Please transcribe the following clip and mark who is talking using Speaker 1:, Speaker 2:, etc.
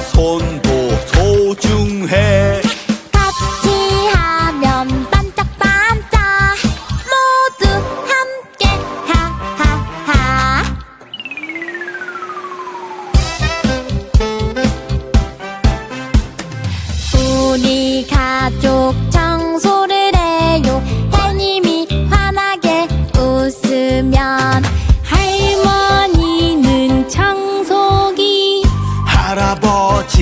Speaker 1: 손도 소중해